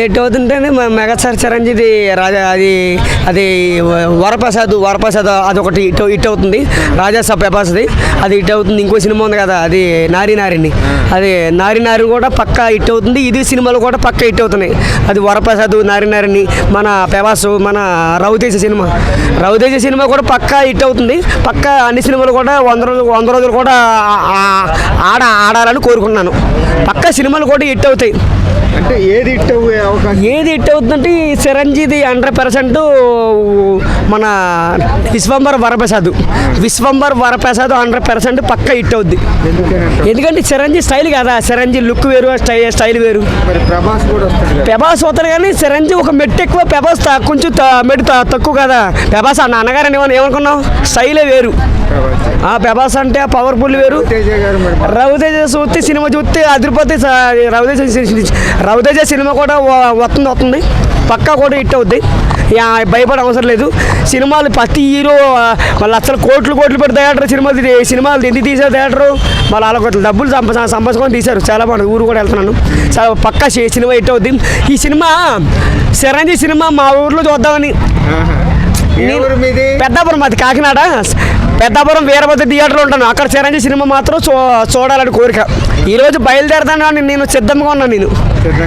ఎటు అవుతుంటేనే మ- మెగాస్టార్ చిరంజీవి రాజా అది అది వరప్రసాద్ వరప్రసాద్ అది ఒకటి ఇటు ఇట్ అవుతుంది. రాజాసాబ్ ప్రభాస్ది. అది ఇట్ అవుతుంది. ఇంకో సినిమా ఉంది కదా అది నారి నారిని. అది నారి నారి కూడా పక్క ఇట్ అవుతుంది. ఇది సినిమాలు కూడా పక్క ఇట్ అవుతున్నాయి. అది వరప్రసాద్ నారి నారిని మన ప్రభాస్ మన రవితేజ సినిమా. రవితేజ సినిమా కూడా పక్క ఇట్ అవుతుంది. పక్క అన్ని సినిమాలు కూడా వంద రోజులు వంద రోజులు కూడా ఆడ ఆడాలని కోరుకున్నాను పక్క సినిమాలు కూడా ఇట్ అవుతాయి. అంటే ఏది ఇట్ అవ్వే అవకాశం? ఏది హిట్ అవుతుందంటే ఈ చిరంజీవి హండ్రెడ్ పర్సెంట్ మన విశ్వంబర్ వరప్రసాద్. విశ్వంబర్ వరప్రసాద్ హండ్రెడ్ పర్సెంట్ పక్క హిట్ అవుద్ది. ఎందుకంటే చిరంజీవి స్టైల్ కదా? చిరంజీవి లుక్ వేరు స్టై స్టైల్ వేరు. ప్రభాస్ కూడా పెబాస్ అవుతారు కానీ చిరంజీవి ఒక మెట్టు ఎక్కువ త- కొంచెం మెట్టు తక్కువ కదా? అన్నగారని ఏమన్నా ఏమనుకున్నావు? స్టైలే వేరు. ప్రభాస్ అంటే పవర్ఫుల్ వేరు. రవితేజ చూస్తే సినిమా చూస్తే అదిరిపోతే రవితేజ రవితేజ సినిమా కూడా వస్తుంది వస్తుంది. పక్కా కూడా హిట్ అవుద్ది. భయపడే అవసరం లేదు సినిమాలు ప్రతి హీరో ఆ, మళ్ళీ అసలు కోట్లు కోట్లు పెట్టి థియేటర్ సినిమాలు సినిమాలు ఎందుకు తీసారు థియేటరు వాళ్ళ కొట్ల డబ్బులు సంప సంపాదించుకొని తీశారు. చాలా బాగుంది. ఊరు కూడా వెళ్తున్నాను. చాలా పక్కా సినిమా హిట్ అవుద్ది. ఈ సినిమా చిరంజీవి సినిమా మా ఊర్లో చూద్దామని. పెద్దాపురం అది కాకినాడ. పెద్దాపురం వీరభద్ర థియేటర్లో ఉంటాను. అక్కడ చిరంజీవి సినిమా మాత్రం చూ చూడాలని కోరిక. ఈరోజు బయలుదేరతాను నేను సిద్ధంగా ఉన్నాను నేను.